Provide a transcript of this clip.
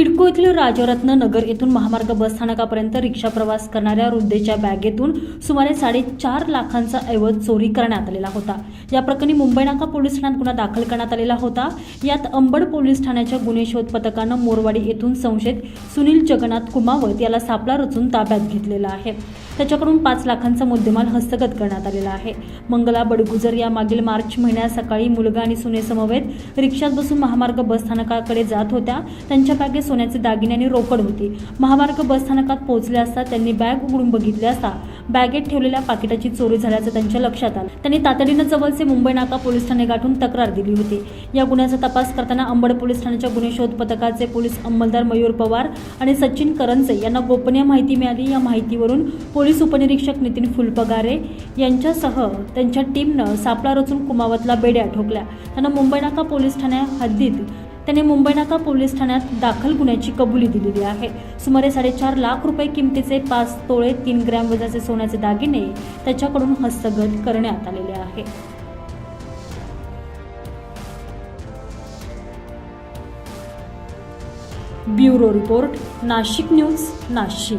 सिडको येथील राजरत्न नगर येथून महामार्ग बस स्थानकापर्यंत रिक्षा प्रवास करणाऱ्या वृद्धेच्या बॅगेतून सुमारे साडेचार लाखांचा ऐवज चोरी करण्यात आलेला होता. या प्रकरणी मुंबई नाका पोलीस ठाण्यात गुन्हा दाखल करण्यात आलेला होता. यात अंबड पोलीस ठाण्याच्या गुन्हे शोध पथकानं मोरवाडी येथून संशयित सुनील जगन्नाथ कुमावत याला सापळा रचून ताब्यात घेतलेला आहे. त्याच्याकडून पाच लाखांचा मुद्देमाल हस्तगत करण्यात आलेला आहे. मंगला बडगुजर या मागील मार्च महिन्यात सकाळी मुलगा आणि सुनेसमवेत रिक्षात बसून महामार्ग बसस्थानकाकडे जात होत्या. त्यांच्या बॅगेत सोन्याचे दागिने आणि रोकड होती. महामार्ग बसस्थानकात पोहोचले असता त्यांनी बॅग उघडून बघितले असता बॅगेत ठेवलेल्या पाकिटाची चोरी झाल्याचं त्यांच्या लक्षात आलं. त्यांनी तातडीनं जवळचे मुंबई नाका पोलीस ठाणे गाठून तक्रार दिली होती. या गुन्ह्याचा तपास करताना अंबड पोलीस ठाण्याच्या गुन्हे शोध पथकाचे पोलीस अंमलदार मयूर पवार आणि सचिन करंजे यांना गोपनीय माहिती मिळाली. या माहितीवरून पोलीस उपनिरीक्षक नितीन फुलपगारे यांच्यासह त्यांच्या टीमनं सापळा रचून कुमावतला बेड्या ठोकल्या. त्यांना मुंबई नाका पोलीस ठाण्या हद्दीत त्याने मुंबई नाका पोलीस ठाण्यात दाखल गुन्ह्याची कबुली दिलेली आहे. सुमारे साडेचार लाख रुपये किमतीचे पाच तोळे तीन ग्रॅम वजाचे सोन्याचे दागिने त्याच्याकडून हस्तगत करण्यात आलेले आहे. Bureau report Nashik news Nashik.